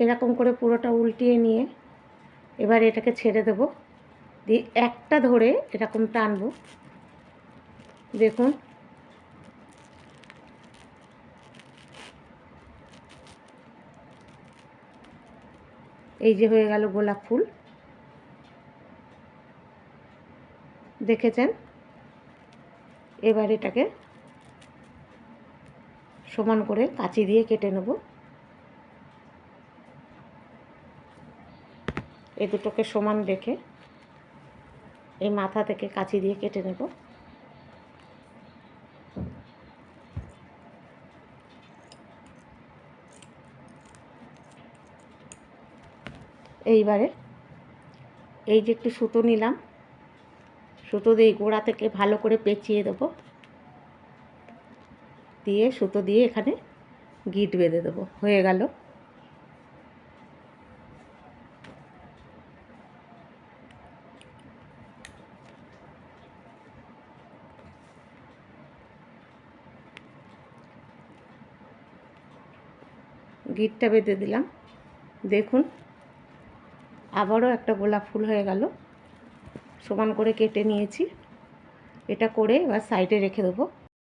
এরকম করে পুরোটা উল্টিয়ে নিয়ে এবার এটাকে ছেড়ে দেব। দিয়ে একটা ধরে এরকম টানবো দেখুন। এই যে হয়ে গেল গোলাপ ফুল। দেখেছেন? এবার এটাকে সমান করে কাঁচি দিয়ে কেটে নেব। এই দুটোকে সমান রেখে এই মাথা থেকে কাঁচি দিয়ে কেটে নেব। এইবারে এই যে একটু সুতো নিলাম, সুতো দিয়ে গোড়া থেকে ভালো করে পেঁচিয়ে দেবো। দিয়ে সুতো দিয়ে এখানে গিট বেঁধে দেবো। হয়ে গেল। গিটটা বেঁধে দিলাম। দেখুন, আবারও একটা গোলাপ ফুল হয়ে গেল। সমান করে কেটে নিয়েছি। এটা করে এবার সাইডে রেখে দেবো।